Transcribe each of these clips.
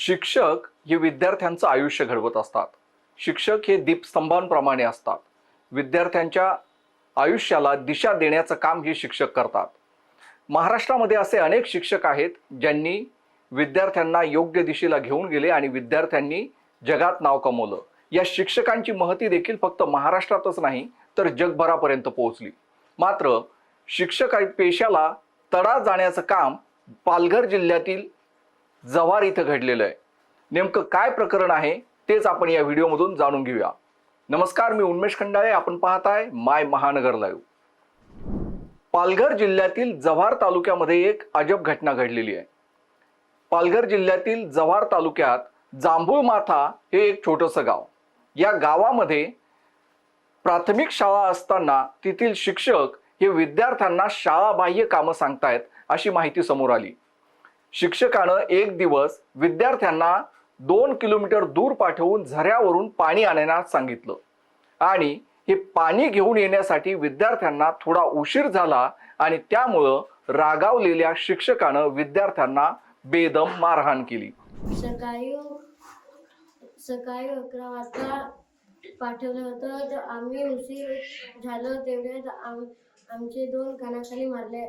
शिक्षक हे विद्यार्थ्यांचं आयुष्य घडवत असतात. शिक्षक हे दीपस्तंभांप्रमाणे असतात. विद्यार्थ्यांच्या आयुष्याला दिशा देण्याचं काम हे शिक्षक करतात. महाराष्ट्रामध्ये असे अनेक शिक्षक आहेत ज्यांनी विद्यार्थ्यांना योग्य दिशेला घेऊन गेले आणि विद्यार्थ्यांनी जगात नाव कमवलं. या शिक्षकांची महती देखील फक्त महाराष्ट्रातच नाही तर जगभरापर्यंत पोहोचली. मात्र शिक्षक पेशाला तडा जाण्याचं काम पालघर जिल्ह्यातील जव्हार इथं घडलेलं आहे. नेमकं काय प्रकरण आहे तेच आपण या व्हिडिओमधून जाणून घेऊया. नमस्कार मी उन्मेष खंडाळे. आपण पाहताय माय महानगर लाईव्ह. पालघर जिल्ह्यातील जव्हार तालुक्यामध्ये एक अजब घटना घडलेली आहे. पालघर जिल्ह्यातील जव्हार तालुक्यात जांभूळ माथा हे एक छोटंसं गाव. या गावामध्ये प्राथमिक शाळा असताना तेथील शिक्षक हे विद्यार्थ्यांना शाळाबाह्य कामं सांगतायत अशी माहिती समोर आली. शिक्षकानं एक दिवस विद्यार्थ्यांना दोन किलोमीटर दूर पाठवून झऱ्यावरून पाणी आणण्यास सांगितलं. आणि हे पाणी घेऊन येण्यासाठी विद्यार्थ्यांना थोडा उशीर झाला आणि त्यामुळं रागावलेल्या शिक्षकानं विद्यार्थ्यांना बेदम मारहाण केली. सकाळी सकाळी अकरा वाजता पाठवलं होतं तर आम्ही उशीर झालं तेवढ्यात आम आमचे दोन कानाखाली मारले.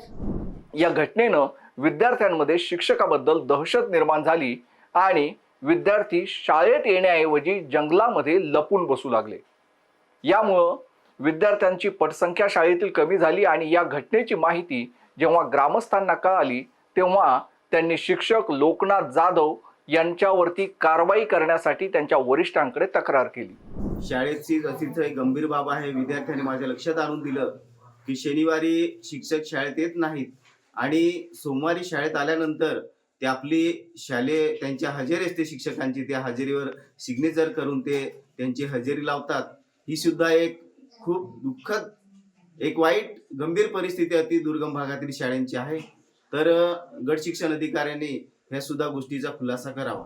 या घटनेनं विद्यार्थ्यांमध्ये शिक्षकाबद्दल दहशत निर्माण झाली आणि विद्यार्थी शाळेत येण्याऐवजी जंगलामध्ये लपून बसू लागले. यामुळं विद्यार्थ्यांची पटसंख्या शाळेतील कमी झाली आणि या घटनेची माहिती जेव्हा ग्रामस्थांना कळाली तेव्हा त्यांनी शिक्षक लोकनाथ जाधव यांच्यावरती कारवाई करण्यासाठी त्यांच्या वरिष्ठांकडे तक्रार केली. शाळेची अतिशय गंभीर बाब आहे विद्यार्थ्यांनी माझ्या लक्षात आणून दिलं. की शनिवारी शिक्षक शाळेत येत नाहीत. आणि सोमवारी शाळेत आल्यानंतर ते आपली शालेय त्यांच्या हजेरी असते शिक्षकांची त्या हजेरीवर सिग्नेचर करून ते त्यांची हजेरी लावतात. ही सुद्धा एक खूप दुःखद एक वाईट गंभीर परिस्थिती अति दुर्गम भागातील शाळांची आहे. तर गट शिक्षण अधिकाऱ्यांनी ह्या सुद्धा गोष्टीचा खुलासा करावा.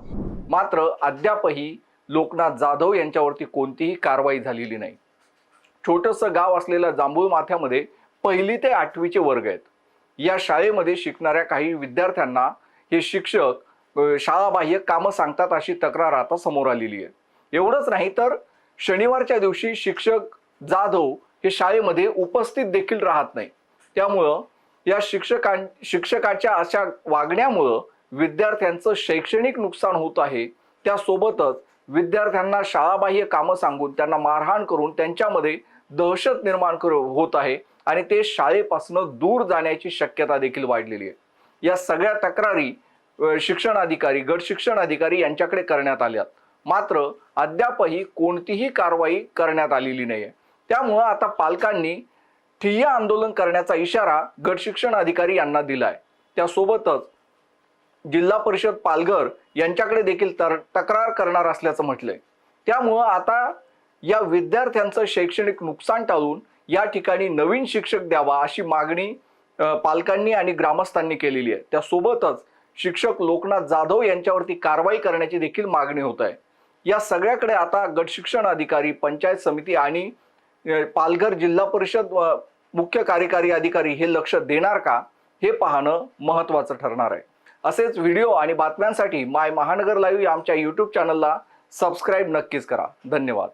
मात्र अद्यापही लोकनाथ जाधव यांच्यावरती कोणतीही कारवाई झालेली नाही. छोटंसं गाव असलेल्या जांभूळ माथ्यामध्ये पहिली ते आठवीचे वर्ग आहेत. या शाळेमध्ये शिकणाऱ्या काही विद्यार्थ्यांना हे शिक्षक शाळाबाह्य कामं सांगतात अशी तक्रार आता समोर आलेली आहे. एवढंच नाही तर शनिवारच्या दिवशी शिक्षक जाधव हे शाळेमध्ये उपस्थित देखील राहत नाही. त्यामुळं या शिक्षकां शिक्षकाच्या अशा वागण्यामुळं विद्यार्थ्यांचं शैक्षणिक नुकसान होत आहे. त्यासोबतच विद्यार्थ्यांना शाळाबाह्य कामं सांगून त्यांना मारहाण करून त्यांच्यामध्ये दहशत निर्माण कर होत आहे आणि ते शाळेपासून दूर जाण्याची शक्यता देखील वाढलेली आहे. या सगळ्या तक्रारी शिक्षण अधिकारी गट शिक्षण अधिकारी यांच्याकडे करण्यात आल्यात. मात्र अद्यापही कोणतीही कारवाई करण्यात आलेली नाही आहे त्यामुळं आता पालकांनी ठिय्या आंदोलन करण्याचा इशारा गट शिक्षण अधिकारी यांना दिलाय. त्यासोबतच जिल्हा परिषद पालघर यांच्याकडे देखील तर तक्रार करणार असल्याचं म्हटलंय. त्यामुळं आता या विद्यार्थ्यांचं शैक्षणिक नुकसान टाळून या ठिकाणी नवीन शिक्षक द्यावा अशी मागणी पालकांनी आणि ग्रामस्थांनी केलेली आहे. त्यासोबतच शिक्षक लोकनाथ जाधव यांच्यावरती कारवाई करण्याची देखील मागणी होत आहे. या सगळ्याकडे आता गट शिक्षण अधिकारी पंचायत समिती आणि पालघर जिल्हा परिषद मुख्य कार्यकारी अधिकारी हे लक्ष देणार का हे पाहणं महत्त्वाचं ठरणार आहे. असेच व्हिडिओ आणि बातम्यांसाठी माय महानगर लाईव्ह या आमच्या यूट्यूब चॅनलला सबस्क्राईब नक्कीच करा. धन्यवाद.